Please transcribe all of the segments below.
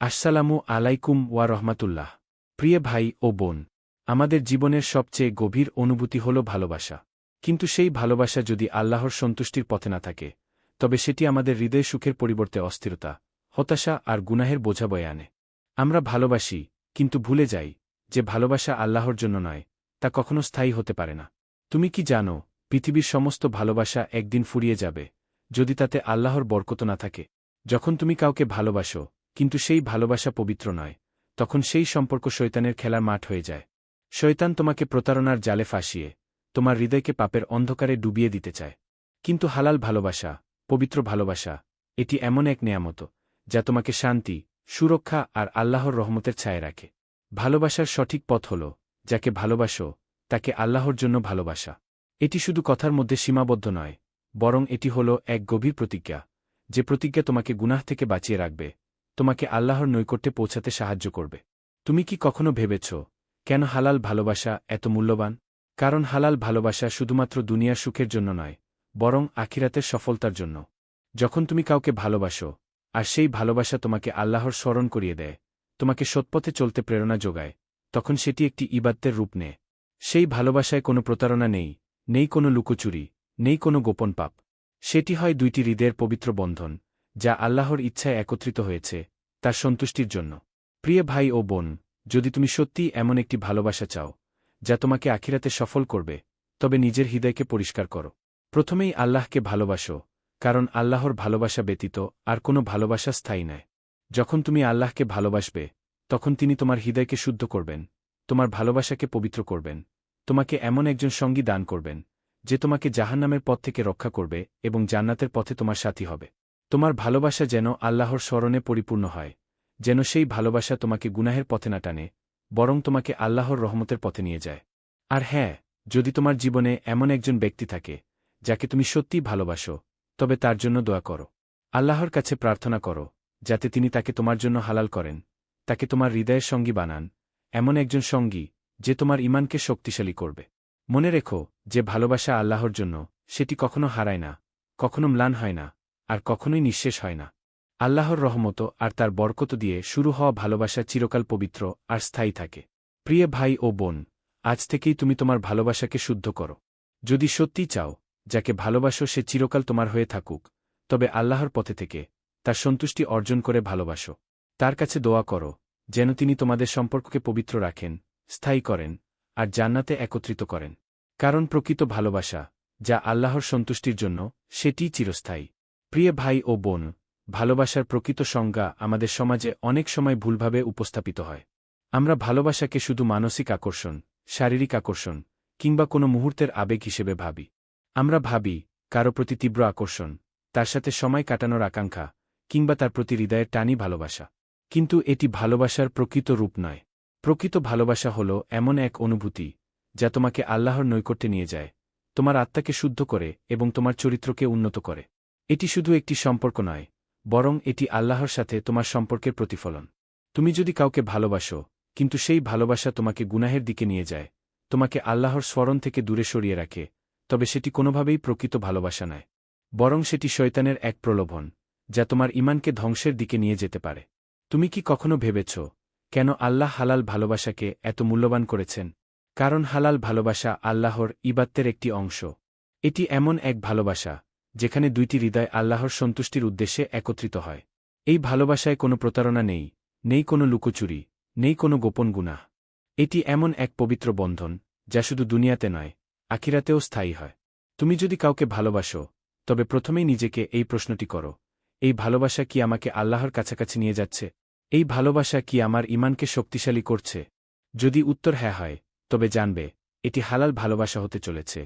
আসসালামু আলাইকুম ওয়া রহমাতুল্লাহ। প্রিয় ভাই ও বোন, আমাদের জীবনের সবচেয়ে গভীর অনুভূতি হল ভালোবাসা। কিন্তু সেই ভালোবাসা যদি আল্লাহর সন্তুষ্টির পথে না থাকে, তবে সেটি আমাদের হৃদয় সুখের পরিবর্তে অস্থিরতা, হতাশা আর গুনাহের বোঝা বয়ে আনে। আমরা ভালোবাসি, কিন্তু ভুলে যাই যে ভালোবাসা আল্লাহর জন্য নয়, তা কখনো স্থায়ী হতে পারে না। তুমি কি জানো, পৃথিবীর সমস্ত ভালোবাসা একদিন ফুরিয়ে যাবে, যদি তাতে আল্লাহর বরকত না থাকে? যখন তুমি কাউকে ভালোবাসো কিন্তু সেই ভালোবাসা পবিত্র নয়। তখন সেই সম্পর্ক শৈতানের খেলার মাঠ হয়ে যায়। শৈতান তোমাকে প্রতারণার জালে ফাঁসিয়ে, তোমার হৃদয়কে পাপের অন্ধকারে ডুবিয়ে দিতে চায়। কিন্তু হালাল ভালোবাসা, পবিত্র ভালোবাসা, এটি এমন এক নেয়ামত, যা তোমাকে শান্তি, সুরক্ষা আর আল্লাহর রহমতের ছায় রাখে। ভালোবাসার সঠিক পথ হল, যাকে ভালোবাসো, তাকে আল্লাহর জন্য ভালোবাসা। এটি শুধু কথার মধ্যে সীমাবদ্ধ নয়, বরং এটি হল এক গভীর প্রতিজ্ঞা, যে প্রতিজ্ঞা তোমাকে গুনাহ থেকে বাঁচিয়ে রাখবে। তোমাকে আল্লাহর নৈকট্যে পৌঁছাতে সাহায্য করবে। তুমি কি কখনো ভেবেছ, কেন হালাল ভালোবাসা এত মূল্যবান? কারণ হালাল ভালোবাসা শুধুমাত্র দুনিয়ার সুখের জন্য নয়, বরং আখিরাতের সফলতার জন্য। যখন তুমি কাউকে ভালোবাসো, আর সেই ভালোবাসা তোমাকে আল্লাহর স্মরণ করিয়ে দেয়, তোমাকে সৎপথে চলতে প্রেরণা যোগায়, তখন সেটি একটি ইবাদ্যের রূপ নেয় সেই ভালোবাসায় কোনো প্রতারণা নেই নেই কোনো লুকোচুরি, নেই কোনো গোপন পাপ। সেটি হয় দুইটি হৃদয়ের পবিত্র বন্ধন যা আল্লাহর ইচ্ছায় একত্রিত হয়েছে, তার সন্তুষ্টির জন্য। প্রিয় ভাই ও বোন, যদি তুমি সত্যিই এমন একটি ভালোবাসা চাও, যা তোমাকে আখিরাতে সফল করবে, তবে নিজের হৃদয়কে পরিষ্কার করো। প্রথমেই আল্লাহকে ভালোবাসো, কারণ আল্লাহর ভালোবাসা ব্যতীত আর কোনো ভালোবাসা স্থায়ী নয়। যখন তুমি আল্লাহকে ভালোবাসবে, তখন তিনি তোমার হৃদয়কে শুদ্ধ করবেন, তোমার ভালোবাসাকে পবিত্র করবেন, তোমাকে এমন একজন সঙ্গী দান করবেন, যে তোমাকে জাহান্নামের পথ থেকে রক্ষা করবে এবং জান্নাতের পথে তোমার সাথী হবে। তোমার ভালোবাসা যেন আল্লাহর স্মরণে পরিপূর্ণ হয়, যেন সেই ভালোবাসা তোমাকে গুনাহের পথে না টানে, বরং তোমাকে আল্লাহর রহমতের পথে নিয়ে যায়। আর হ্যাঁ যদি তোমার জীবনে এমন একজন ব্যক্তি থাকে, যাকে তুমি সত্যিই ভালোবাসো, তবে তার জন্য দোয়া করো। আল্লাহর কাছে প্রার্থনা করো, যাতে তিনি তাকে তোমার জন্য হালাল করেন, তাকে তোমার হৃদয়ের সঙ্গী বানান, এমন একজন সঙ্গী যে তোমার ইমানকে শক্তিশালী করবে। মনে রেখো, যে ভালোবাসা আল্লাহর জন্য, সেটি কখনো হারায় না, কখনো ম্লান হয় না আর কখনোই নিঃশেষ হয় না। আল্লাহর রহমত আর তার বরকত দিয়ে শুরু হওয়া ভালোবাসা চিরকাল পবিত্র আর স্থায়ী থাকে। প্রিয় ভাই ও বোন, আজ থেকেই তুমি তোমার ভালোবাসাকে শুদ্ধ করো। যদি সত্যিই চাও, যাকে ভালোবাসো সে চিরকাল তোমার হয়ে থাকুক, তবে আল্লাহর পথে থেকে তার সন্তুষ্টি অর্জন করে ভালোবাসো। তার কাছে দোয়া করো, যেন তিনি তোমাদের সম্পর্ককে পবিত্র রাখেন, স্থায়ী করেন, আর জান্নাতে একত্রিত করেন। কারণ প্রকৃত ভালোবাসা, যা আল্লাহর সন্তুষ্টির জন্য, সেটিই চিরস্থায়ী। প্রিয় ভাই ও বোন, ভালোবাসার প্রকৃত সংজ্ঞা আমাদের সমাজে অনেক সময় ভুলভাবে উপস্থাপিত হয়। আমরা ভালোবাসাকে শুধু মানসিক আকর্ষণ, শারীরিক আকর্ষণ কিংবা কোনো মুহূর্তের আবেগ হিসেবে ভাবি। আমরা ভাবি, কারও প্রতি তীব্র আকর্ষণ, তার সাথে সময় কাটানোর আকাঙ্ক্ষা কিংবা তার প্রতি হৃদয়ের টানি ভালোবাসা। কিন্তু এটি ভালোবাসার প্রকৃত রূপ নয়। প্রকৃত ভালোবাসা হল এমন এক অনুভূতি যা তোমাকে আল্লাহর নৈকট্যে নিয়ে যায়, তোমার আত্মাকে শুদ্ধ করে এবং তোমার চরিত্রকে উন্নত করে। এটি শুধু একটি সম্পর্ক নয়, বরং এটি আল্লাহর সাথে তোমার সম্পর্কের প্রতিফলন। তুমি যদি কাউকে ভালোবাসো, কিন্তু সেই ভালোবাসা তোমাকে গুনাহের দিকে নিয়ে যায়, তোমাকে আল্লাহর স্মরণ থেকে দূরে সরিয়ে রাখে, তবে সেটি কোনোভাবেই প্রকৃত ভালোবাসা নয়, বরং সেটি শয়তানের এক প্রলোভন, যা তোমার ইমানকে ধ্বংসের দিকে নিয়ে যেতে পারে। তুমি কি কখনো ভেবেছ, কেন আল্লাহ হালাল ভালোবাসাকে এত মূল্যবান করেছেন? কারণ হালাল ভালোবাসা আল্লাহর ইবাত্তের একটি অংশ। এটি এমন এক ভালোবাসা যেখানে দুইটি হৃদয় আল্লাহর সন্তুষ্টির উদ্দেশ্যে একত্রিত হয়। এই ভালোবাসায় কোনো প্রতারণা নেই নেই কোনো লুকোচুরি, নেই কোনো গোপন গুনাহ। এটি এমন এক পবিত্র বন্ধন, যা শুধু দুনিয়াতে নয়, আখিরাতেও স্থায়ী হয়। তুমি যদি কাউকে ভালোবাসো, তবে প্রথমেই নিজেকে এই প্রশ্নটি করো, এই ভালোবাসা কি আমাকে আল্লাহর কাছাকাছি নিয়ে যাচ্ছে? এই ভালোবাসা কি আমার ইমানকে শক্তিশালী করছে? যদি উত্তর হ্যাঁ হয়, তবে জানবে, এটি হালাল ভালোবাসা হতে চলেছে,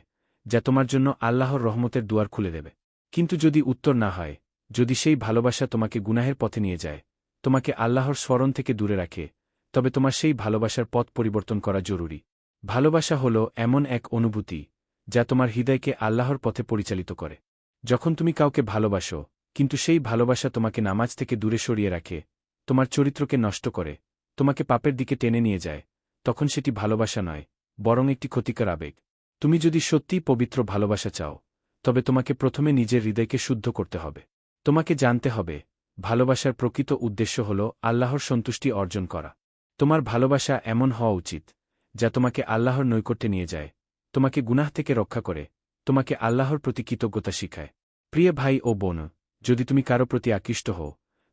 যা তোমার জন্য আল্লাহর রহমতের দুয়ার খুলে দেবে। কিন্তু যদি উত্তর না হয়, যদি সেই ভালোবাসা তোমাকে গুনাহের পথে নিয়ে যায়, তোমাকে আল্লাহর স্মরণ থেকে দূরে রাখে, তবে তোমার সেই ভালোবাসার পথ পরিবর্তন করা জরুরি। ভালোবাসা হল এমন এক অনুভূতি, যা তোমার হৃদয়কে আল্লাহর পথে পরিচালিত করে। যখন তুমি কাউকে ভালোবাসো, কিন্তু সেই ভালোবাসা তোমাকে নামাজ থেকে দূরে সরিয়ে রাখে, তোমার চরিত্রকে নষ্ট করে, তোমাকে পাপের দিকে টেনে নিয়ে যায়, তখন সেটি ভালোবাসা নয়, বরং একটি ক্ষতিকর আবেগ। তুমি যদি সত্যিই পবিত্র ভালোবাসা চাও তবে তোমাকে প্রথমে নিজের হৃদয়কে শুদ্ধ করতে হবে। তোমাকে জানতে হবে, ভালোবাসার প্রকৃত উদ্দেশ্য হল আল্লাহর সন্তুষ্টি অর্জন করা। তোমার ভালোবাসা এমন হওয়া উচিত, যা তোমাকে আল্লাহর নৈকট্যে নিয়ে যায়, তোমাকে গুনাহ থেকে রক্ষা করে, তোমাকে আল্লাহর প্রতি কৃতজ্ঞতা শিখায়। প্রিয় ভাই ও বোন, যদি তুমি কারও প্রতি আকৃষ্ট হও,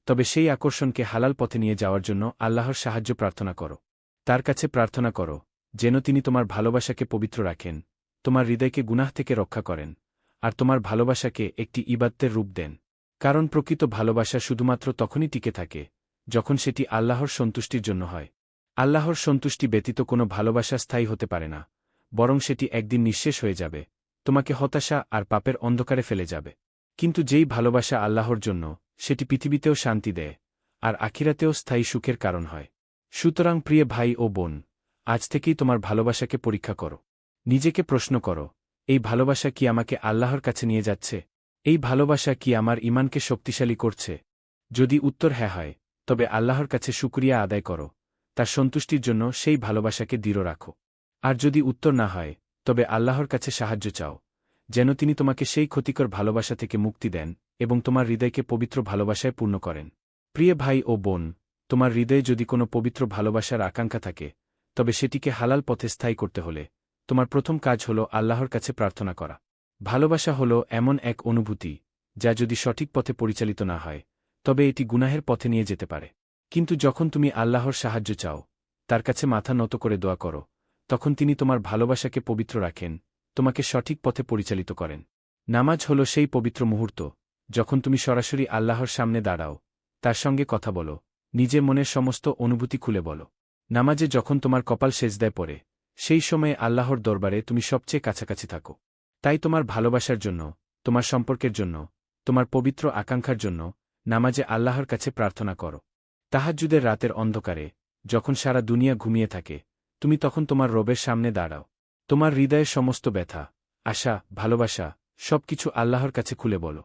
তবে সেই আকর্ষণকে হালাল পথে নিয়ে যাওয়ার জন্য আল্লাহর সাহায্য প্রার্থনা করো। তার কাছে প্রার্থনা করো, যেন তিনি তোমার ভালোবাসাকে পবিত্র রাখেন, তোমার হৃদয়কে গুনাহ থেকে রক্ষা করেন। আর তোমার ভালোবাসাকে একটি ইবাত্তের রূপ দেন। কারণ প্রকৃত ভালোবাসা শুধুমাত্র তখনই টিকে থাকে, যখন সেটি আল্লাহর সন্তুষ্টির জন্য হয়। আল্লাহর সন্তুষ্টি ব্যতীত কোনো ভালোবাসা স্থায়ী হতে পারে না, বরং সেটি একদিন নিঃশেষ হয়ে যাবে, তোমাকে হতাশা আর পাপের অন্ধকারে ফেলে যাবে। কিন্তু যেই ভালোবাসা আল্লাহর জন্য, সেটি পৃথিবীতেও শান্তি দেয়, আর আখিরাতেও স্থায়ী সুখের কারণ হয়। সুতরাং প্রিয় ভাই ও বোন, আজ থেকেই তোমার ভালোবাসাকে পরীক্ষা করো। নিজেকে প্রশ্ন করো এই ভালোবাসা কি আমাকে আল্লাহর কাছে নিয়ে যাচ্ছে? এই ভালোবাসা কি আমার ইমানকে শক্তিশালী করছে? যদি উত্তর হ্যাঁ হয়, তবে আল্লাহর কাছে শুক্রিয়া আদায় করো। তার সন্তুষ্টির জন্য সেই ভালোবাসাকে দৃঢ় রাখো। আর যদি উত্তর না হয়, তবে আল্লাহর কাছে সাহায্য চাও, যেন তিনি তোমাকে সেই ক্ষতিকর ভালোবাসা থেকে মুক্তি দেন এবং তোমার হৃদয়কে পবিত্র ভালোবাসায় পূর্ণ করেন। প্রিয় ভাই ও বোন, তোমার হৃদয়ে যদি কোনো পবিত্র ভালোবাসার আকাঙ্ক্ষা থাকে, তবে সেটিকে হালাল পথে স্থায়ী করতে হলে তোমার প্রথম কাজ হল আল্লাহর কাছে প্রার্থনা করা। ভালোবাসা হল এমন এক অনুভূতি, যা যদি সঠিক পথে পরিচালিত না হয়, তবে এটি গুনাহের পথে নিয়ে যেতে পারে। কিন্তু যখন তুমি আল্লাহর সাহায্য চাও, তার কাছে মাথা নত করে দোয়া করো, তখন তিনি তোমার ভালোবাসাকে পবিত্র রাখেন, তোমাকে সঠিক পথে পরিচালিত করেন। নামাজ হল সেই পবিত্র মুহূর্ত, যখন তুমি সরাসরি আল্লাহর সামনে দাঁড়াও, তার সঙ্গে কথা বলো, নিজের মনের সমস্ত অনুভূতি খুলে বলো। নামাজে যখন তোমার কপাল সেজদায় পড়ে সেই সময়ে আল্লাহর দরবারে তুমি সবচেয়ে কাছাকাছি থাকো। তাই তোমার ভালোবাসার জন্য, তোমার সম্পর্কের জন্য, তোমার পবিত্র আকাঙ্ক্ষার জন্য নামাজে আল্লাহর কাছে প্রার্থনা করো। তাহাজ্জুদের রাতের অন্ধকারে, যখন সারা দুনিয়া ঘুমিয়ে থাকে, তুমি তখন তোমার রবের সামনে দাঁড়াও। তোমার হৃদয়ের সমস্ত ব্যথা, আশা, ভালোবাসা সব কিছু আল্লাহর কাছে খুলে বলো।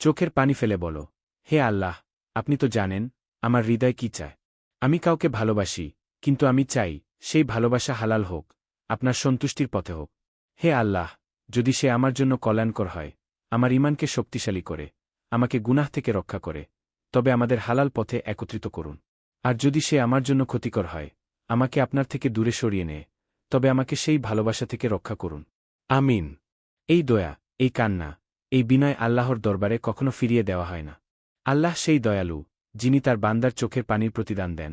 চোখের পানি ফেলে বলো, হে আল্লাহ, আপনি তো জানেন, আমার হৃদয় কি চায়? আমি কাউকে ভালোবাসি, কিন্তু আমি চাই সেই ভালোবাসা হালাল হোক, আপনার সন্তুষ্টির পথে হোক। হে আল্লাহ, যদি সে আমার জন্য কল্যাণকর হয়, আমার ইমানকে শক্তিশালী করে, আমাকে গুনাহ থেকে রক্ষা করে, তবে আমাদের হালাল পথে একত্রিত করুন। আর যদি সে আমার জন্য ক্ষতিকর হয়, আমাকে আপনার থেকে দূরে সরিয়ে নেয়, তবে আমাকে সেই ভালোবাসা থেকে রক্ষা করুন। আমিন। এই দয়া, এই কান্না, এই বিনয় আল্লাহর দরবারে কখনো ফিরিয়ে দেওয়া হয় না। আল্লাহ সেই দয়ালু, যিনি তার বান্দার চোখের পানির প্রতিদান দেন,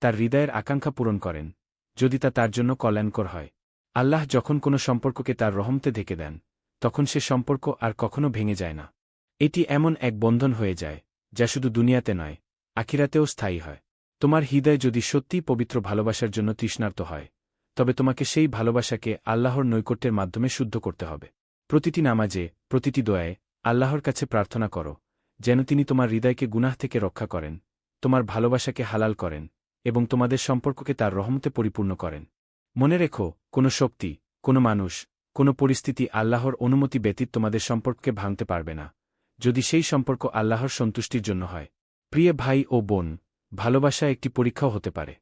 তার হৃদয়ের আকাঙ্ক্ষা পূরণ করেন যদি তা তার জন্য কল্যাণকর হয়। আল্লাহ যখন কোনো সম্পর্ককে তার রহমতে ঢেকে দেন, তখন সে সম্পর্ক আর কখনো ভেঙে যায় না। এটি এমন এক বন্ধন হয়ে যায়, যা শুধু দুনিয়াতে নয়, আখিরাতেও স্থায়ী হয়। তোমার হৃদয় যদি সত্যিই পবিত্র ভালোবাসার জন্য তৃষ্ণার্ত হয়, তবে তোমাকে সেই ভালোবাসাকে আল্লাহর নৈকট্যের মাধ্যমে শুদ্ধ করতে হবে। প্রতিটি নামাজে, প্রতিটি দয়ায় আল্লাহর কাছে প্রার্থনা করো, যেন তিনি তোমার হৃদয়কে গুনাহ থেকে রক্ষা করেন, তোমার ভালোবাসাকে হালাল করেন এবং তোমাদের সম্পর্ককে তার রহমতে পরিপূর্ণ করেন। মনে রেখো, কোনো শক্তি, কোনো মানুষ, কোনো পরিস্থিতি আল্লাহর অনুমতি ব্যতীত তোমাদের সম্পর্ককে ভাঙতে পারবে না, যদি সেই সম্পর্ক আল্লাহর সন্তুষ্টির জন্য হয়। প্রিয় ভাই ও বোন ভালোবাসা একটি পরীক্ষাও হতে পারে।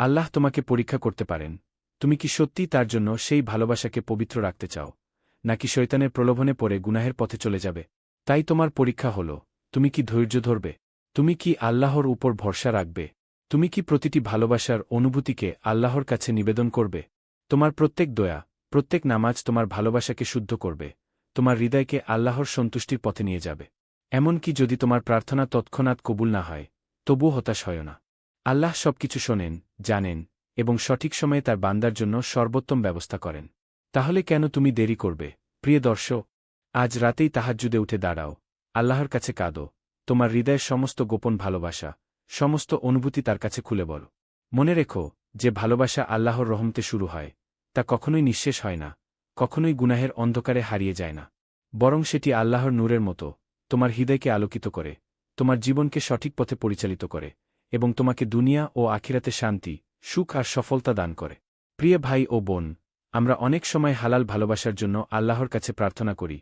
আল্লাহ তোমাকে পরীক্ষা করতে পারেন। তুমি কি সত্যিই তার জন্য সেই ভালোবাসাকে পবিত্র রাখতে চাও, নাকি শৈতানের প্রলোভনে পড়ে গুনাহের পথে চলে যাবে? তাই তোমার পরীক্ষা হল, তুমি কি ধৈর্য ধরবে? তুমি কি আল্লাহর উপর ভরসা রাখবে? তুমি কি প্রতিটি ভালোবাসার অনুভূতিকে আল্লাহর কাছে নিবেদন করবে? তোমার প্রত্যেক দয়া, প্রত্যেক নামাজ তোমার ভালোবাসাকে শুদ্ধ করবে। তোমার হৃদয়কে আল্লাহর সন্তুষ্টির পথে নিয়ে যাবে। এমনকি যদি তোমার প্রার্থনা তৎক্ষণাৎ কবুল না হয় তবু হতাশ হয় না। আল্লাহ সবকিছু শোনেন, জানেন এবং সঠিক সময়ে তার বান্দার জন্য সর্বোত্তম ব্যবস্থা করেন। তাহলে কেন তুমি দেরি করবে? প্রিয় দর্শক, আজ রাতেই তাহাজ্জুদে উঠে দাঁড়াও। আল্লাহর কাছে কাঁদো। তোমার হৃদয়ের সমস্ত গোপন ভালোবাসা সমস্ত অনুভূতি তার কাছে খুলে বল। মনে রেখো, যে ভালোবাসা আল্লাহর রহমতে শুরু হয়, তা কখনোই নিঃশেষ হয় না, কখনোই গুনাহের অন্ধকারে হারিয়ে যায় না। বরং সেটি আল্লাহর নূরের মতো, তোমার হৃদয়কে আলোকিত করে, তোমার জীবনকে সঠিক পথে পরিচালিত করে, এবং তোমাকে দুনিয়া ও আখিরাতে শান্তি, সুখ আর সফলতা দান করে। প্রিয় ভাই ও বোন, আমরা অনেক সময় হালাল ভালোবাসার জন্য আল্লাহর কাছে প্রার্থনা করি,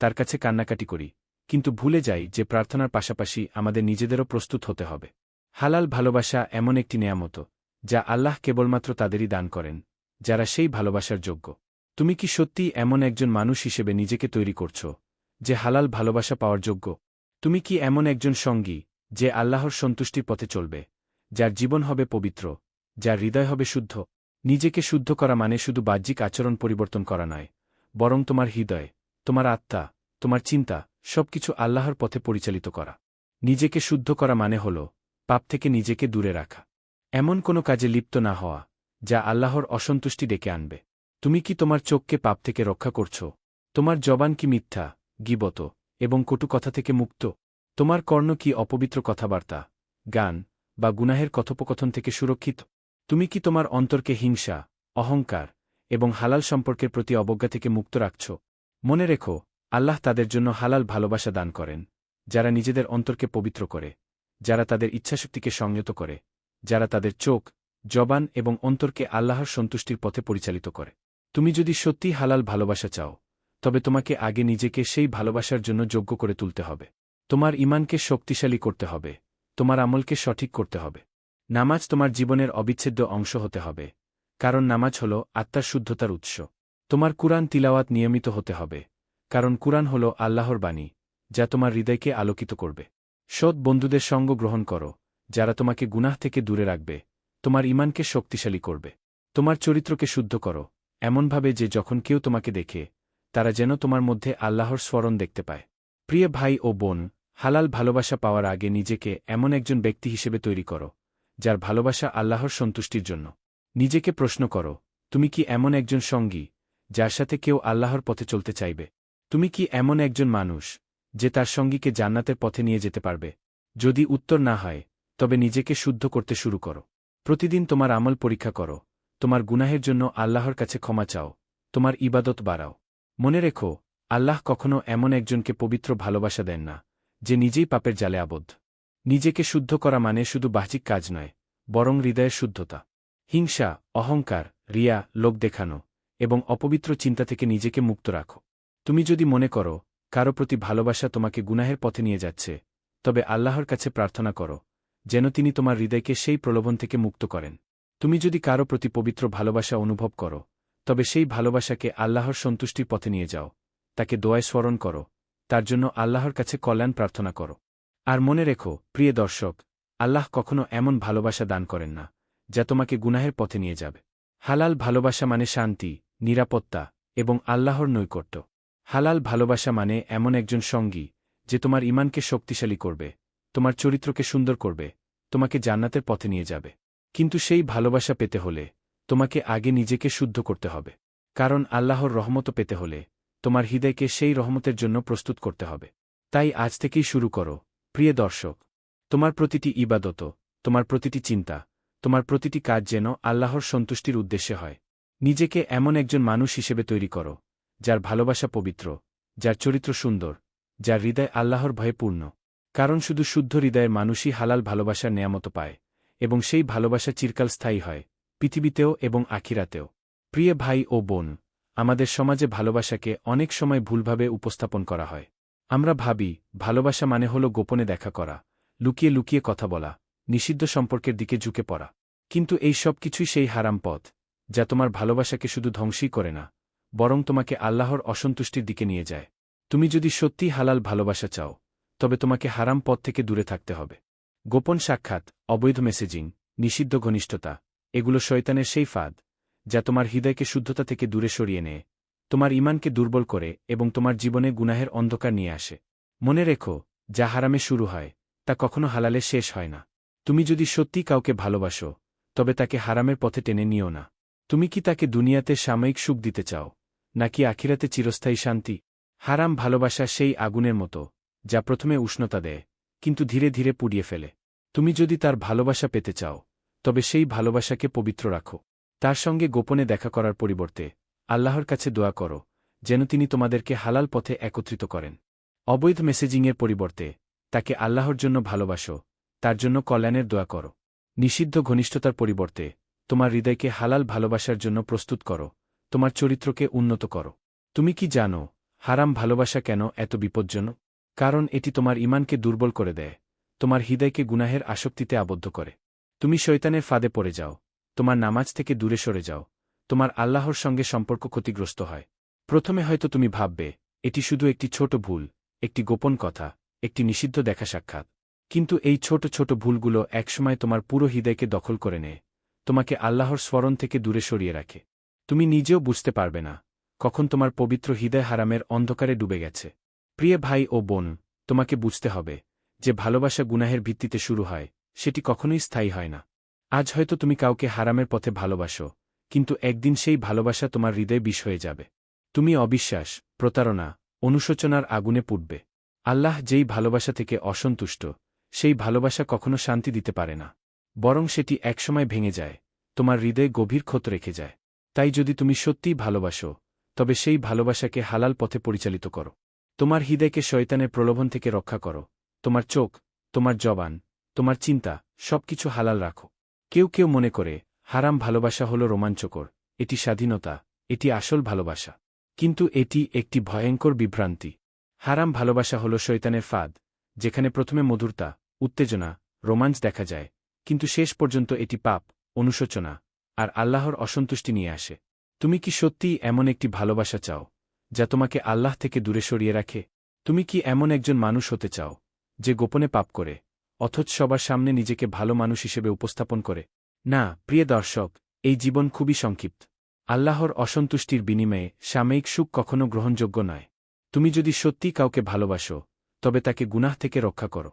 তার কাছে কান্নাকাটি করি, কিন্তু ভুলে যাই যে প্রার্থনার পাশাপাশি আমাদের নিজেদেরও প্রস্তুত হতে হবে। হালাল ভালোবাসা এমন একটি নেয়ামত, যা আল্লাহ কেবলমাত্র তাদেরই দান করেন, যারা সেই ভালোবাসার যোগ্য। তুমি কি সত্যিই এমন একজন মানুষ হিসেবে নিজেকে তৈরি করছ, যে হালাল ভালোবাসা পাওয়ার যোগ্য? তুমি কি এমন একজন সঙ্গী, যে আল্লাহর সন্তুষ্টির পথে চলবে, যার জীবন হবে পবিত্র, যার হৃদয় হবে শুদ্ধ? নিজেকে শুদ্ধ করা মানে শুধু বাহ্যিক আচরণ পরিবর্তন করা নয়, বরং তোমার হৃদয়, তোমার আত্মা, তোমার চিন্তা, সবকিছু আল্লাহর পথে পরিচালিত করা। নিজেকে শুদ্ধ করা মানে হল পাপ থেকে নিজেকে দূরে রাখা। এমন কোনো কাজে লিপ্ত না হওয়া, যা আল্লাহর অসন্তুষ্টি ডেকে আনবে। তুমি কি তোমার চোখকে পাপ থেকে রক্ষা করছ? তোমার জবান কি মিথ্যা, গিবত এবং কটু কথা থেকে মুক্ত? তোমার কর্ণ কি অপবিত্র কথাবার্তা, গান বা গুনাহের কথোপকথন থেকে সুরক্ষিত? তুমি কি তোমার অন্তরকে হিংসা, অহংকার এবং হালাল সম্পর্কের প্রতি অবজ্ঞা থেকে মুক্ত রাখছ? মনে রেখো, আল্লাহ তাদের জন্য হালাল ভালোবাসা দান করেন, যারা নিজেদের অন্তরকে পবিত্র করে। যারা তাদের ইচ্ছাশক্তিকে সংযত করে, যারা তাদের চোখ, জবান এবং অন্তরকে আল্লাহর সন্তুষ্টির পথে পরিচালিত করে। তুমি যদি সত্যি হালাল ভালোবাসা চাও, তবে তোমাকে আগে নিজেকে সেই ভালোবাসার জন্য যোগ্য করে তুলতে হবে। তোমার ইমানকে শক্তিশালী করতে হবে, তোমার আমলকে সঠিক করতে হবে। নামাজ তোমার জীবনের অবিচ্ছেদ্য অংশ হতে হবে, কারণ নামাজ হল আত্মার শুদ্ধতার উৎস। তোমার কুরআন তিলাওয়াত নিয়মিত হতে হবে, কারণ কুরআন হল আল্লাহর বাণী, যা তোমার হৃদয়কে আলোকিত করবে। সৎ বন্ধুদের সঙ্গ গ্রহণ করো, যারা তোমাকে গুনাহ থেকে দূরে রাখবে, তোমার ইমানকে শক্তিশালী করবে। তোমার চরিত্রকে শুদ্ধ করো, এমনভাবে যে যখন কেউ তোমাকে দেখে, তারা যেন তোমার মধ্যে আল্লাহর স্মরণ দেখতে পায়। প্রিয় ভাই ও বোন, হালাল ভালোবাসা পাওয়ার আগে নিজেকে এমন একজন ব্যক্তি হিসেবে তৈরি করো, যার ভালোবাসা আল্লাহর সন্তুষ্টির জন্য। নিজেকে প্রশ্ন করো, তুমি কি এমন একজন সঙ্গী, যার সাথে কেউ আল্লাহর পথে চলতে চাইবে? তুমি কি এমন একজন মানুষ যে তার সঙ্গীকে জান্নাতের পথে নিয়ে যেতে পারবে। যদি উত্তর না হয়, তবে নিজেকে শুদ্ধ করতে শুরু করো। প্রতিদিন তোমার আমল পরীক্ষা করো। তোমার গুনাহের জন্য আল্লাহর কাছে ক্ষমা চাও। তোমার ইবাদত বাড়াও। মনে রেখো, আল্লাহ কখনও এমন একজনকে পবিত্র ভালোবাসা দেন না, যে নিজেই পাপের জালে আবদ্ধ। নিজেকে শুদ্ধ করা মানে শুধু বাহ্যিক কাজ নয়, বরং হৃদয়ের শুদ্ধতা। হিংসা, অহংকার, রিয়া লোক দেখানো এবং অপবিত্র চিন্তা থেকে নিজেকে মুক্ত রাখো। তুমি যদি মনে করো কারও প্রতি ভালোবাসা তোমাকে গুনাহের পথে নিয়ে যাচ্ছে। তবে আল্লাহর কাছে প্রার্থনা করো, যেন তিনি তোমার হৃদয়কে সেই প্রলোভন থেকে মুক্ত করেন। তুমি যদি কারও প্রতি পবিত্র ভালোবাসা অনুভব করো, তবে সেই ভালোবাসাকে আল্লাহর সন্তুষ্টির পথে নিয়ে যাও। তাকে দোয়ায় স্মরণ করো, তার জন্য আল্লাহর কাছে কল্যাণ প্রার্থনা করো। আর মনে রেখো, প্রিয় দর্শক, আল্লাহ কখনো এমন ভালোবাসা দান করেন না, যা তোমাকে গুনাহের পথে নিয়ে যাবে। হালাল ভালোবাসা মানে শান্তি, নিরাপত্তা এবং আল্লাহর নৈকট্য। হালাল ভালোবাসা মানে এমন একজন সঙ্গী, যে তোমার ইমানকে শক্তিশালী করবে, তোমার চরিত্রকে সুন্দর করবে, তোমাকে জান্নাতের পথে নিয়ে যাবে। কিন্তু সেই ভালোবাসা পেতে হলে তোমাকে আগে নিজেকে শুদ্ধ করতে হবে, কারণ আল্লাহর রহমত পেতে হলে তোমার হৃদয়কে সেই রহমতের জন্য প্রস্তুত করতে হবে। তাই আজ থেকেই শুরু করো, প্রিয় দর্শক! তোমার প্রতিটি ইবাদত, তোমার প্রতিটি চিন্তা, তোমার প্রতিটি কাজ যেন আল্লাহর সন্তুষ্টির উদ্দেশ্যে হয়। নিজেকে এমন একজন মানুষ হিসেবে তৈরি করো যার ভালোবাসা পবিত্র, যার চরিত্র সুন্দর, যার হৃদয় আল্লাহর ভয়ে পূর্ণ। কারণ শুধু শুদ্ধ হৃদয়ের মানুষই হালাল ভালোবাসার নেয়ামত পায়, এবং সেই ভালোবাসা চিরকাল স্থায়ী হয়, পৃথিবীতেও এবং আখিরাতেও। প্রিয় ভাই ও বোন, আমাদের সমাজে ভালোবাসাকে অনেক সময় ভুলভাবে উপস্থাপন করা হয়। আমরা ভাবি, ভালোবাসা মানে হল গোপনে দেখা করা, লুকিয়ে লুকিয়ে কথা বলা, নিষিদ্ধ সম্পর্কের দিকে ঝুঁকে পড়া। কিন্তু এই সব কিছুই সেই হারাম পথ, যা তোমার ভালোবাসাকে শুধু ধ্বংসই করে না বরং তোমাকে আল্লাহর অসন্তুষ্টির দিকে নিয়ে যায়। তুমি যদি সত্যি হালাল ভালোবাসা চাও, তবে তোমাকে হারাম পথ থেকে দূরে থাকতে হবে। গোপন সাক্ষাৎ, অবৈধ মেসেজিং নিষিদ্ধ ঘনিষ্ঠতা, এগুলো শয়তানের সেই ফাঁদ, যা তোমার হৃদয়কে শুদ্ধতা থেকে দূরে সরিয়ে নেয়, তোমার ইমানকে দুর্বল করে এবং তোমার জীবনে গুনাহের অন্ধকার নিয়ে আসে। মনে রেখো, যা হারামে শুরু হয়, তা কখনো হালালে শেষ হয় না। তুমি যদি সত্যি কাউকে ভালোবাসো, তবে তাকে হারামের পথে টেনে নিও না। তুমি কি তাকে দুনিয়াতে সাময়িক সুখ দিতে চাও? নাকি আখিরাতে চিরস্থায়ী শান্তি? হারাম ভালোবাসা সেই আগুনের মতো, যা প্রথমে উষ্ণতা দেয়, কিন্তু ধীরে ধীরে পুড়িয়ে ফেলে। তুমি যদি তার ভালোবাসা পেতে চাও, তবে সেই ভালোবাসাকে পবিত্র রাখো। তার সঙ্গে গোপনে দেখা করার পরিবর্তে আল্লাহর কাছে দোয়া করো, যেন তিনি তোমাদেরকে হালাল পথে একত্রিত করেন। অবৈধ মেসেজিংয়ের পরিবর্তে তাকে আল্লাহর জন্য ভালোবাসো, তার জন্য কল্যাণের দোয়া করো। নিষিদ্ধ ঘনিষ্ঠতার পরিবর্তে তোমার হৃদয়কে হালাল ভালোবাসার জন্য প্রস্তুত করো। তোমার চরিত্রকে উন্নত করো। তুমি কি জানো, হারাম ভালোবাসা কেন এত বিপজ্জনক? কারণ এটি তোমার ইমানকে দুর্বল করে দেয়, তোমার হৃদয়কে গুনাহের আসক্তিতে আবদ্ধ করে। তুমি শৈতানের ফাঁদে পড়ে যাও, তোমার নামাজ থেকে দূরে সরে যাও, তোমার আল্লাহর সঙ্গে সম্পর্ক ক্ষতিগ্রস্ত হয়। প্রথমে হয়তো তুমি ভাববে, এটি শুধু একটি ছোট ভুল, একটি গোপন কথা, একটি নিষিদ্ধ দেখা সাক্ষাৎ। কিন্তু এই ছোট ছোট ভুলগুলো একসময় তোমার পুরো হৃদয়কে দখল করে নেয়, তোমাকে আল্লাহর স্মরণ থেকে দূরে সরিয়ে রাখে। তুমি নিজেও বুঝতে পারবে না, কখন তোমার পবিত্র হৃদয় হারামের অন্ধকারে ডুবে গেছে। প্রিয় ভাই ও বোন, তোমাকে বুঝতে হবে যে ভালোবাসা গুনাহের ভিত্তিতে শুরু হয়, সেটি কখনোই স্থায়ী হয় না। আজ হয়তো তুমি কাউকে হারামের পথে ভালোবাসো, কিন্তু একদিন সেই ভালোবাসা তোমার হৃদয়ে বিষ হয়ে যাবে। তুমি অবিশ্বাস, প্রতারণা, অনুশোচনার আগুনে পুটবে আল্লাহ যেই ভালোবাসা থেকে অসন্তুষ্ট, সেই ভালোবাসা কখনো শান্তি দিতে পারে না। বরং সেটি একসময় ভেঙে যায়, তোমার হৃদয়ে গভীর ক্ষত রেখে যায়। তাই যদি তুমি সত্যিই ভালোবাসো, তবে সেই ভালোবাসাকে হালাল পথে পরিচালিত করো। তোমার হৃদয়কে শয়তানের প্রলোভন থেকে রক্ষা করো। তোমার চোখ, তোমার জবান, তোমার চিন্তা, সবকিছু হালাল রাখো। কেউ কেউ মনে করে, হারাম ভালোবাসা হল রোমাঞ্চকর, এটি স্বাধীনতা, এটি আসল ভালোবাসা। কিন্তু এটি একটি ভয়ঙ্কর বিভ্রান্তি। হারাম ভালোবাসা হল শৈতানের ফাঁদ, যেখানে প্রথমে মধুরতা, উত্তেজনা, রোমাঞ্চ দেখা যায়, কিন্তু শেষ পর্যন্ত এটি পাপ, অনুশোচনা আর আল্লাহর অসন্তুষ্টি নিয়ে আসে। তুমি কি সত্যিই এমন একটি ভালোবাসা চাও, যা তোমাকে আল্লাহ থেকে দূরে সরিয়ে রাখে? তুমি কি এমন একজন মানুষ হতে চাও, যে গোপনে পাপ করে, অথচ সবার সামনে নিজেকে ভালো মানুষ হিসেবে উপস্থাপন করে? না, প্রিয় দর্শক, এই জীবন খুবই সংক্ষিপ্ত। আল্লাহর অসন্তুষ্টির বিনিময়ে সাময়িক সুখ কখনো গ্রহণযোগ্য নয়। তুমি যদি সত্যি কাউকে ভালোবাসো, তবে তাকে গুনাহ থেকে রক্ষা করো।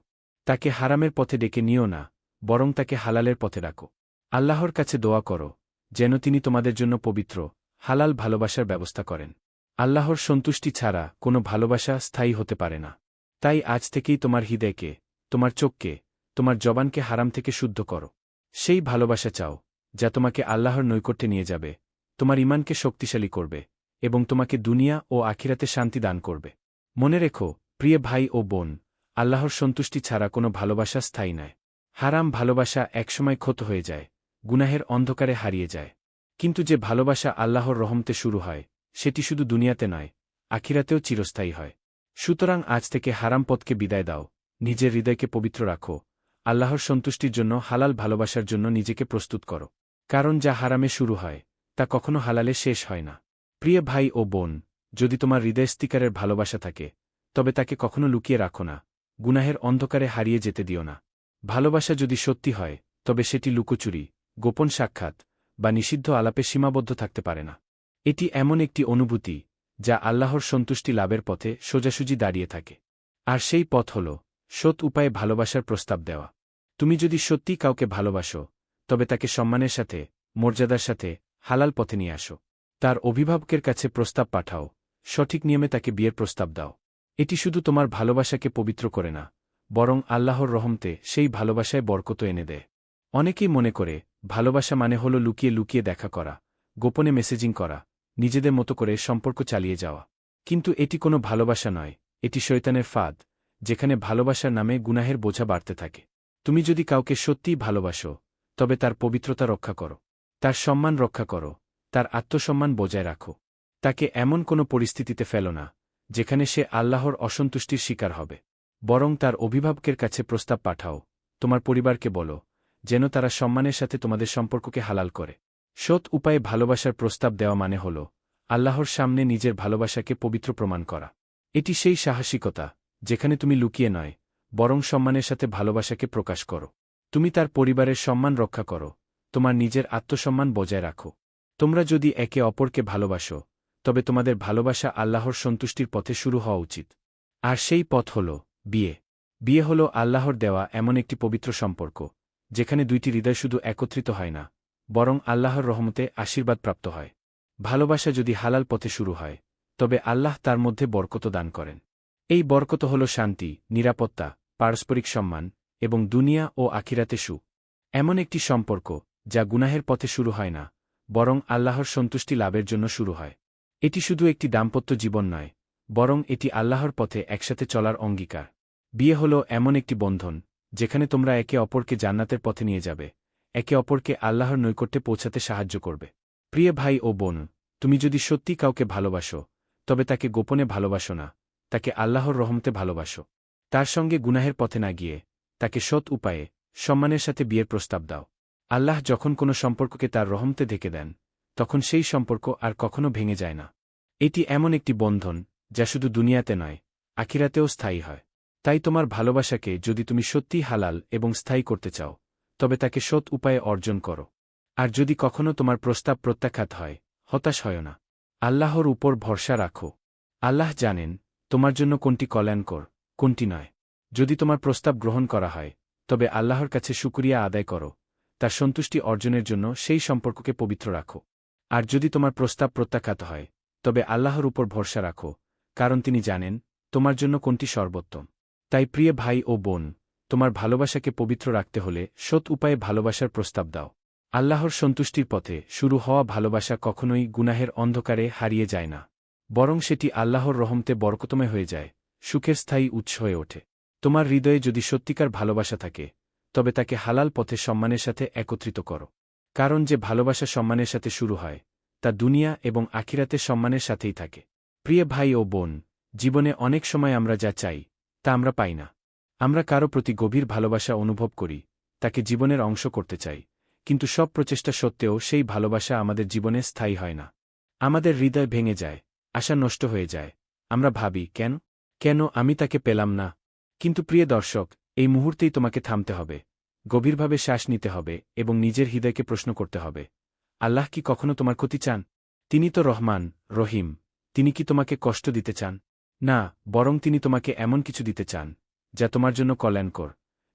তাকে হারামের পথে ডেকে নিও না, বরং তাকে হালালের পথে রাখো আল্লাহর কাছে দোয়া করো, যেন তিনি তোমাদের জন্য পবিত্র, হালাল ভালোবাসার ব্যবস্থা করেন। আল্লাহর সন্তুষ্টি ছাড়া কোনো ভালোবাসা স্থায়ী হতে পারে না। তাই আজ থেকেই তোমার হৃদয়কে, তোমার চোখকে, তোমার জবানকে হারাম থেকে শুদ্ধ করো। সেই ভালোবাসা চাও, যা তোমাকে আল্লাহর নৈকট্যে নিয়ে যাবে, তোমার ইমানকে শক্তিশালী করবে, এবং তোমাকে দুনিয়া ও আখিরাতে শান্তি দান করবে। মনে রেখো, প্রিয় ভাই ও বোন, আল্লাহর সন্তুষ্টি ছাড়া কোনো ভালোবাসা স্থায়ী নয়। হারাম ভালোবাসা একসময় ক্ষত হয়ে যায় গুনাহের অন্ধকারে হারিয়ে যায়। কিন্তু যে ভালোবাসা আল্লাহর রহমতে শুরু হয়, সেটি শুধু দুনিয়াতে নয়, আখিরাতেও চিরস্থায়ী হয়। সুতরাং আজ থেকে হারাম পথকে বিদায় দাও, নিজের হৃদয়কে পবিত্র রাখো, আল্লাহর সন্তুষ্টির জন্য হালাল ভালোবাসার জন্য নিজেকে প্রস্তুত করো। কারণ যা হারামে শুরু হয়, তা কখনো হালালে শেষ হয় না। প্রিয় ভাই ও বোন, যদি তোমার হৃদয়স্তিকারের ভালোবাসা থাকে, তবে তাকে কখনো লুকিয়ে রাখো না, গুনাহের অন্ধকারে হারিয়ে যেতে দিও না। ভালোবাসা যদি সত্যি হয়, তবে সেটি লুকোচুরি গোপন সাক্ষাৎ বা নিষিদ্ধ আলাপে সীমাবদ্ধ থাকতে পারে না। এটি এমন একটি অনুভূতি যা আল্লাহর সন্তুষ্টি লাভের পথে সোজাসুজি দাঁড়িয়ে থাকে। আর সেই পথ হল সৎ উপায়ে ভালোবাসার প্রস্তাব দেওয়া। তুমি যদি সত্যি কাউকে ভালোবাসো, তবে তাকে সম্মানের সাথে, মর্যাদার সাথে, হালাল পথে নিয়ে আসো। তার অভিভাবকের কাছে প্রস্তাব পাঠাও, সঠিক নিয়মে তাকে বিয়ের প্রস্তাব দাও। এটি শুধু তোমার ভালোবাসাকে পবিত্র করে না, বরং আল্লাহর রহমতে সেই ভালোবাসায় বরকত এনে দেয়। অনেকেই মনে করে ভালোবাসা মানে হল লুকিয়ে লুকিয়ে দেখা করা, গোপনে মেসেজিং করা, নিজেদের মতো করে সম্পর্ক চালিয়ে যাওয়া। কিন্তু এটি কোনো ভালোবাসা নয়, এটি শৈতানের ফাঁদ, যেখানে ভালোবাসার নামে গুনাহের বোঝা বাড়তে থাকে। তুমি যদি কাউকে সত্যিই ভালোবাসো, তবে তার পবিত্রতা রক্ষা করো, তার সম্মান রক্ষা করো, তার আত্মসম্মান বজায় রাখো। তাকে এমন কোনো পরিস্থিতিতে ফেলো না, যেখানে সে আল্লাহর অসন্তুষ্টির শিকার হবে। বরং তার অভিভাবকের কাছে প্রস্তাব পাঠাও, তোমার পরিবারকে বলো যেন তারা সম্মানের সাথে তোমাদের সম্পর্ককে হালাল করে। সৎ উপায়ে ভালোবাসার প্রস্তাব দেওয়া মানে হল, আল্লাহর সামনে নিজের ভালোবাসাকে পবিত্র প্রমাণ করা। এটি সেই সাহসিকতা, যেখানে তুমি লুকিয়ে নয়, বরং সম্মানের সাথে ভালোবাসাকে প্রকাশ করো। তুমি তার পরিবারের সম্মান রক্ষা করো, তোমার নিজের আত্মসম্মান বজায় রাখো। তোমরা যদি একে অপরকে ভালোবাসো, তবে তোমাদের ভালোবাসা আল্লাহর সন্তুষ্টির পথে শুরু হওয়া উচিত। আর সেই পথ হল বিয়ে। বিয়ে হল আল্লাহর দেওয়া এমন একটি পবিত্র সম্পর্ক। যেখানে দুইটি হৃদয় শুধু একত্রিত হয় না, বরং আল্লাহর রহমতে আশীর্বাদ প্রাপ্ত হয়। ভালোবাসা যদি হালাল পথে শুরু হয়, তবে আল্লাহ তার মধ্যে বরকত দান করেন। এই বরকত হল শান্তি, নিরাপত্তা, পারস্পরিক সম্মান এবং দুনিয়া ও আখিরাতে সুখ এমন একটি সম্পর্ক, যা গুনাহের পথে শুরু হয় না, বরং আল্লাহর সন্তুষ্টি লাভের জন্য শুরু হয়। এটি শুধু একটি দাম্পত্য জীবন নয়, বরং এটি আল্লাহর পথে একসাথে চলার অঙ্গীকার। বিয়ে হল এমন একটি বন্ধন যেখানে তোমরা একে অপরকে জান্নাতের পথে নিয়ে যাবে। একে অপরকে আল্লাহর নৈকট্যে পৌঁছাতে সাহায্য করবে। প্রিয় ভাই ও বোন, তুমি যদি সত্যি কাউকে ভালোবাসো, তবে তাকে গোপনে ভালোবাসো না, তাকে আল্লাহর রহমতে ভালোবাসো। তার সঙ্গে গুনাহের পথে না গিয়ে, তাকে সৎ উপায়ে, সম্মানের সাথে বিয়ের প্রস্তাব দাও। আল্লাহ যখন কোনো সম্পর্ককে তার রহমতে ঢেকে দেন, তখন সেই সম্পর্ক আর কখনো ভেঙে যায় না। এটি এমন একটি বন্ধন, যা শুধু দুনিয়াতে নয়, আখিরাতেও স্থায়ী হয়। তাই তোমার ভালোবাসাকে যদি তুমি সত্যিই হালাল এবং স্থায়ী করতে চাও, তবে তাকে সৎ উপায়ে অর্জন করো। আর যদি কখনো তোমার প্রস্তাব প্রত্যাখ্যাত হয়, হতাশ হয় না। আল্লাহর উপর ভরসা রাখো। আল্লাহ জানেন, তোমার জন্য কোনটি কল্যাণকর, কোনটি নয়। যদি তোমার প্রস্তাব গ্রহণ করা হয়, তবে আল্লাহর কাছে শুকরিয়া আদায় করো। তার সন্তুষ্টি অর্জনের জন্য সেই সম্পর্ককে পবিত্র রাখো। আর যদি তোমার প্রস্তাব প্রত্যাখ্যাত হয়, তবে আল্লাহর উপর ভরসা রাখো, কারণ তিনি জানেন, তোমার জন্য কোনটি সর্বোত্তম। তাই প্রিয় ভাই ও বোন, তোমার ভালোবাসাকে পবিত্র রাখতে হলে সৎ উপায়ে ভালোবাসার প্রস্তাব দাও। আল্লাহর সন্তুষ্টির পথে শুরু হওয়া ভালোবাসা কখনোই গুনাহের অন্ধকারে হারিয়ে যায় না, বরং সেটি আল্লাহর রহমতে বরকতময় হয়ে যায়, সুখের স্থায়ী উৎস হয়ে ওঠে। তোমার হৃদয়ে যদি সত্যিকার ভালোবাসা থাকে, তবে তাকে হালাল পথে সম্মানের সাথে একত্রিত করো। কারণ যে ভালোবাসা সম্মানের সাথে শুরু হয়, তা দুনিয়া এবং আখিরাতে সম্মানের সাথেই থাকে। প্রিয় ভাই ও বোন, জীবনে অনেক সময় আমরা যা চাই তা আমরা পাই না। আমরা কারও প্রতি গভীর ভালোবাসা অনুভব করি, তাকে জীবনের অংশ করতে চাই, কিন্তু সব প্রচেষ্টা সত্ত্বেও সেই ভালোবাসা আমাদের জীবনে স্থায়ী হয় না। আমাদের হৃদয় ভেঙে যায়, আশা নষ্ট হয়ে যায়। আমরা ভাবি, কেন? কেন আমি তাকে পেলাম না? কিন্তু প্রিয় দর্শক, এই মুহূর্তেই তোমাকে থামতে হবে, গভীরভাবে শ্বাস নিতে হবে এবং নিজের হৃদয়কে প্রশ্ন করতে হবে, আল্লাহ কি কখনো তোমার ক্ষতি চান? তিনি তো রহমান, রহিম, তিনি কি তোমাকে কষ্ট দিতে চান? না, বরং তিনি তোমাকে এমন কিছু দিতে চান, যা তোমার জন্য কল্যাণকর,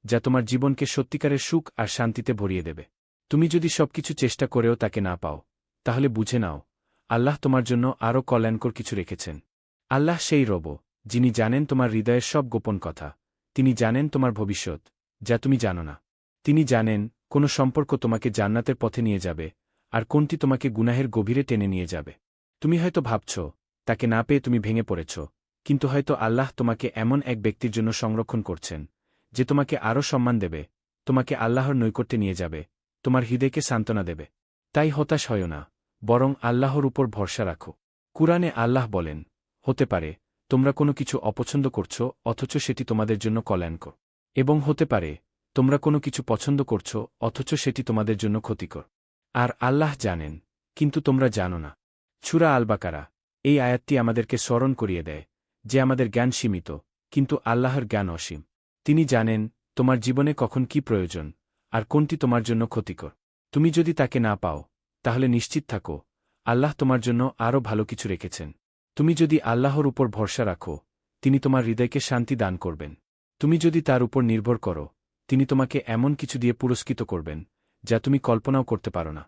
যা তোমার জীবনকে সত্যিকারের সুখ আর শান্তিতে ভরিয়ে দেবে। তুমি যদি সবকিছু চেষ্টা করেও তাকে না পাও, তাহলে বুঝে নাও, আল্লাহ তোমার জন্য আরও কল্যাণকর কিছু রেখেছেন। আল্লাহ সেই রব, যিনি জানেন তোমার হৃদয়ের সব গোপন কথা, তিনি জানেন তোমার ভবিষ্যৎ, যা তুমি জানো না। তিনি জানেন, কোনো সম্পর্ক তোমাকে জান্নাতের পথে নিয়ে যাবে, আর কোনটি তোমাকে গুনাহের গভীরে টেনে নিয়ে যাবে। তুমি হয়তো ভাবছ, তাকে না পেয়ে তুমি ভেঙে পড়েছ কিন্তু হয়তো আল্লাহ তোমাকে এমন এক ব্যক্তির জন্য সংরক্ষণ করছেন, যে তোমাকে আরও সম্মান দেবে, তোমাকে আল্লাহর নৈকট্যে নিয়ে যাবে, তোমার হৃদয়কে সান্ত্বনা দেবে। তাই হতাশ হয় না, বরং আল্লাহর উপর ভরসা রাখো। কুরআনে আল্লাহ বলেন, হতে পারে, তোমরা কোনো কিছু অপছন্দ করছ, অথচ সেটি তোমাদের জন্য কল্যাণকর। এবং হতে পারে, তোমরা কোনো কিছু পছন্দ করছ, অথচ সেটি তোমাদের জন্য ক্ষতিকর। আর আল্লাহ জানেন, কিন্তু তোমরা জানো না। ছুরা আলবাকারা, এই আয়াতটি আমাদেরকে স্মরণ করিয়ে দেয় যে আমাদের জ্ঞান সীমিত, কিন্তু আল্লাহর জ্ঞান অসীম। তিনি জানেন, তোমার জীবনে কখন কি প্রয়োজন, আর কোনটি তোমার জন্য ক্ষতিকর। তুমি যদি তাকে না পাও, তাহলে নিশ্চিত থাকো, আল্লাহ তোমার জন্য আরও ভালো কিছু রেখেছেন। তুমি যদি আল্লাহর উপর ভরসা রাখো, তিনি তোমার হৃদয়কে শান্তি দান করবেন। তুমি যদি তার উপর নির্ভর করো, তিনি তোমাকে এমন কিছু দিয়ে পুরস্কৃত করবেন, যা তুমি কল্পনাও করতে পারো না।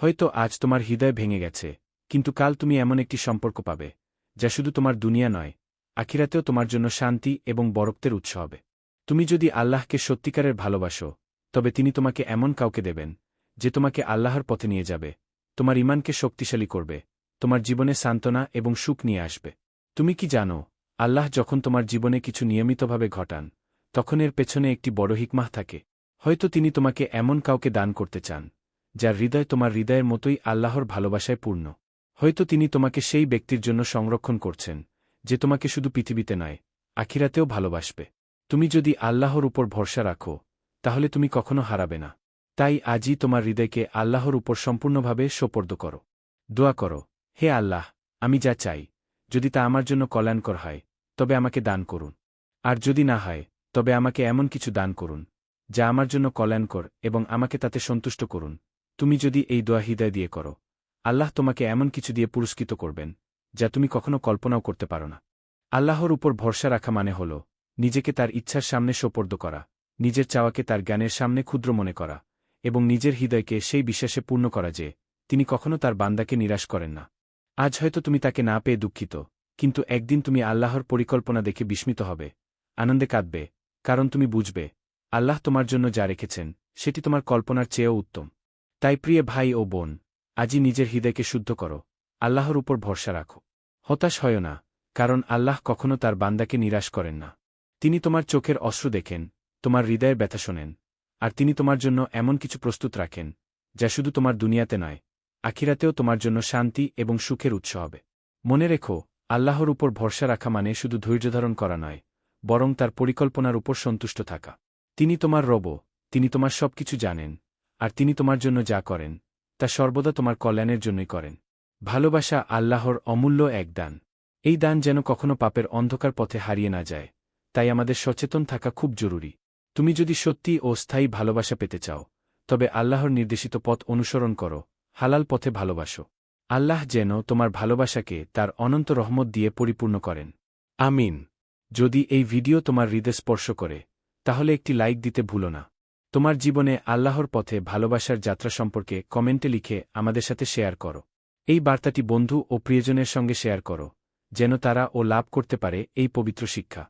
হয়তো আজ তোমার হৃদয় ভেঙে গেছে, কিন্তু কাল তুমি এমন একটি সম্পর্ক পাবে, যা শুধু তোমার দুনিয়া নয় আখিরাতেও তোমার জন্য শান্তি এবং বরক্তের উৎস হবে। তুমি যদি আল্লাহকে সত্যিকারের ভালোবাসো, তবে তিনি তোমাকে এমন কাউকে দেবেন, যে তোমাকে আল্লাহর পথে নিয়ে যাবে। তোমার ইমানকে শক্তিশালী করবে, তোমার জীবনে সান্ত্বনা এবং সুখ নিয়ে আসবে। তুমি কি জানো, আল্লাহ যখন তোমার জীবনে কিছু নিয়মিতভাবে ঘটান, তখন এর পেছনে একটি বড় হিকমাহ থাকে। হয়তো তিনি তোমাকে এমন কাউকে দান করতে চান, যার হৃদয় তোমার হৃদয়ের মতোই আল্লাহর ভালোবাসায় পূর্ণ। হয়তো তিনি তোমাকে সেই ব্যক্তির জন্য সংরক্ষণ করছেন যে তোমাকে শুধু পৃথিবীতে নয়, আখিরাতেও ভালোবাসবে। তুমি যদি আল্লাহর উপর ভরসা রাখো, তাহলে তুমি কখনো হারাবে না। তাই আজই তোমার হৃদয়কে আল্লাহর উপর সম্পূর্ণভাবে সোপর্দ করো। দোয়া করো, হে আল্লাহ, আমি যা চাই, যদি তা আমার জন্য কল্যাণকর হয়, তবে আমাকে দান করুন। আর যদি না হয়, তবে আমাকে এমন কিছু দান করুন, যা আমার জন্য কল্যাণকর এবং আমাকে তাতে সন্তুষ্ট করুন। তুমি যদি এই দোয়া হৃদয় দিয়ে করো, আল্লাহ তোমাকে এমন কিছু দিয়ে পুরস্কৃত করবেন যা তুমি কখনো কল্পনাও করতে পারো না। আল্লাহর উপর ভরসা রাখা মানে হল, নিজেকে তার ইচ্ছার সামনে সোপর্দ করা, নিজের চাওয়াকে তার জ্ঞানের সামনে ক্ষুদ্র মনে করা, এবং নিজের হৃদয়কে সেই বিশ্বাসে পূর্ণ করা যে, তিনি কখনো তার বান্দাকে নিরাশ করেন না। আজ হয়তো তুমি তাকে না পেয়ে দুঃখিত, কিন্তু একদিন তুমি আল্লাহর পরিকল্পনা দেখে বিস্মিত হবে, আনন্দে কাঁদবে, কারণ তুমি বুঝবে, আল্লাহ তোমার জন্য যা রেখেছেন, সেটি তোমার কল্পনার চেয়েও উত্তম। তাই প্রিয় ভাই ও বোন, আজই নিজের হৃদয়কে শুদ্ধ করো আল্লাহর উপর ভরসা রাখো। হতাশ হয় না, কারণ আল্লাহ কখনো তার বান্দাকে নিরাশ করেন না। তিনি তোমার চোখের অশ্রু দেখেন, তোমার হৃদয়ের ব্যথা শোনেন, আর তিনি তোমার জন্য এমন কিছু প্রস্তুত রাখেন, যা শুধু তোমার দুনিয়াতে নয়, আখিরাতেও তোমার জন্য শান্তি এবং সুখের উৎস হবে। মনে রেখো, আল্লাহর উপর ভরসা রাখা মানে শুধু ধৈর্য ধারণ করা নয়, বরং তার পরিকল্পনার উপর সন্তুষ্ট থাকা। তিনি তোমার রব তিনি তোমার সব কিছু জানেন, আর তিনি তোমার জন্য যা করেন, তা সর্বদা তোমার কল্যাণের জন্যই করেন। ভালোবাসা আল্লাহর অমূল্য এক দান। এই দান যেন কখনো পাপের অন্ধকার পথে হারিয়ে না যায়, তাই আমাদের সচেতন থাকা খুব জরুরি। তুমি যদি সত্যি ও স্থায়ী ভালোবাসা পেতে চাও, তবে আল্লাহর নির্দেশিত পথ অনুসরণ করো, হালাল পথে ভালোবাসো। আল্লাহ যেন তোমার ভালোবাসাকে তার অনন্ত রহমত দিয়ে পরিপূর্ণ করেন। আমিন। যদি এই ভিডিও তোমার হৃদয় স্পর্শ করে, তাহলে একটি লাইক দিতে ভুলো না। তোমার জীবনে আল্লাহর পথে ভালোবাসার যাত্রা সম্পর্কে কমেন্টে লিখে আমাদের সাথে শেয়ার করো। এই বার্তাটি বন্ধু ও প্রিয়জনের সঙ্গে শেয়ার করো, যেন তারা ও লাভ করতে পারে এই পবিত্র শিক্ষা।